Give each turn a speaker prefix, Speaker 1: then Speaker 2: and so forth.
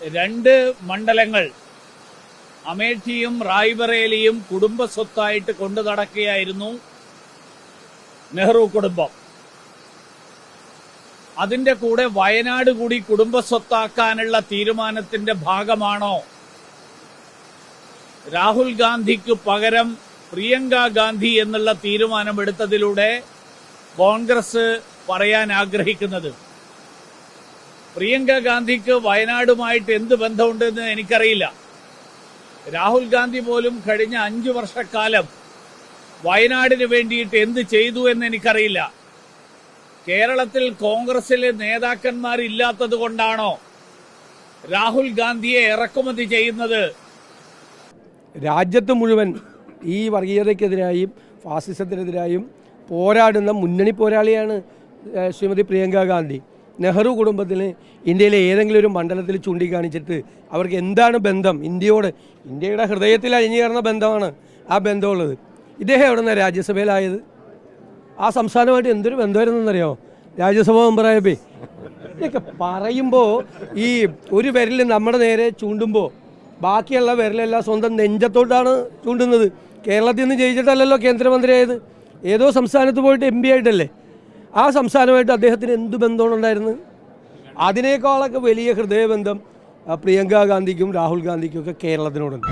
Speaker 1: രണ്ട് മണ്ഡലങ്ങൾ അമേഠിയും റായ്ബറേലിയും കുടുംബ സ്വത്തായിട്ട് കൊണ്ടു നടക്കുകയായിരുന്നു നെഹ്റു കുടുംബം. അതിന്റെ കൂടെ വയനാട് കൂടി കുടുംബ സ്വത്താക്കാനുള്ള തീരുമാനത്തിന്റെ ഭാഗമാണോ? രാഹുൽ ഗാന്ധിക്ക് പകരം പ്രിയങ്ക ഗാന്ധി എന്നുള്ള തീരുമാനമെടുത്തതിലൂടെ കോൺഗ്രസ് പറയാൻ ആഗ്രഹിക്കുന്നത് പ്രിയങ്ക ഗാന്ധിക്ക് വയനാടുമായിട്ട് എന്ത് ബന്ധമുണ്ടെന്ന് എനിക്കറിയില്ല. രാഹുൽ ഗാന്ധി പോലും കഴിഞ്ഞ അഞ്ചു വർഷക്കാലം വയനാടിന് വേണ്ടിയിട്ട് എന്ത് ചെയ്തു എന്ന് എനിക്കറിയില്ല. കേരളത്തിൽ കോൺഗ്രസിലെ നേതാക്കന്മാരില്ലാത്തത് കൊണ്ടാണോ രാഹുൽ ഗാന്ധിയെ ഇറക്കുമതി ചെയ്യുന്നത്?
Speaker 2: രാജ്യത്ത് മുഴുവൻ ഈ വർഗീയതയ്ക്കെതിരായും ഫാസിസത്തിനെതിരായും പോരാടുന്ന മുന്നണി പോരാളിയാണ് ശ്രീമതി പ്രിയങ്ക ഗാന്ധി. നെഹ്റു കുടുംബത്തിന് ഇന്ത്യയിലെ ഏതെങ്കിലും ഒരു മണ്ഡലത്തിൽ ചൂണ്ടിക്കാണിച്ചിട്ട് അവർക്ക് എന്താണ് ബന്ധം? ഇന്ത്യയോട് ഇന്ത്യയുടെ ഹൃദയത്തിൽ അഴിഞ്ഞു ചേർന്ന ബന്ധമാണ് ആ ബന്ധമുള്ളത്. ഇദ്ദേഹം എവിടെ നിന്നാണ് രാജ്യസഭയിലായത്? ആ സംസ്ഥാനമായിട്ട് എന്തൊരു ബന്ധമായിരുന്നെന്നറിയോ? രാജ്യസഭാ മെമ്പറായപ്പേ. ഇതൊക്കെ പറയുമ്പോൾ ഈ ഒരു വിരൽ നമ്മുടെ നേരെ ചൂണ്ടുമ്പോൾ ബാക്കിയുള്ള വിരലെല്ലാം സ്വന്തം നെഞ്ചത്തോട്ടാണ് ചൂണ്ടുന്നത്. കേരളത്തിൽ നിന്ന് ജയിച്ചിട്ടല്ലല്ലോ കേന്ദ്രമന്ത്രിയായത്. ഏതോ സംസ്ഥാനത്ത് പോയിട്ട് എം പി ആയിട്ടല്ലേ? ആ സംസ്ഥാനമായിട്ട് അദ്ദേഹത്തിന് എന്ത് ബന്ധമാണ് ഉണ്ടായിരുന്നത്? അതിനേക്കാളൊക്കെ വലിയ ഹൃദയബന്ധം പ്രിയങ്ക ഗാന്ധിക്കും രാഹുൽ ഗാന്ധിക്കും ഒക്കെ കേരളത്തിനോടുണ്ട്.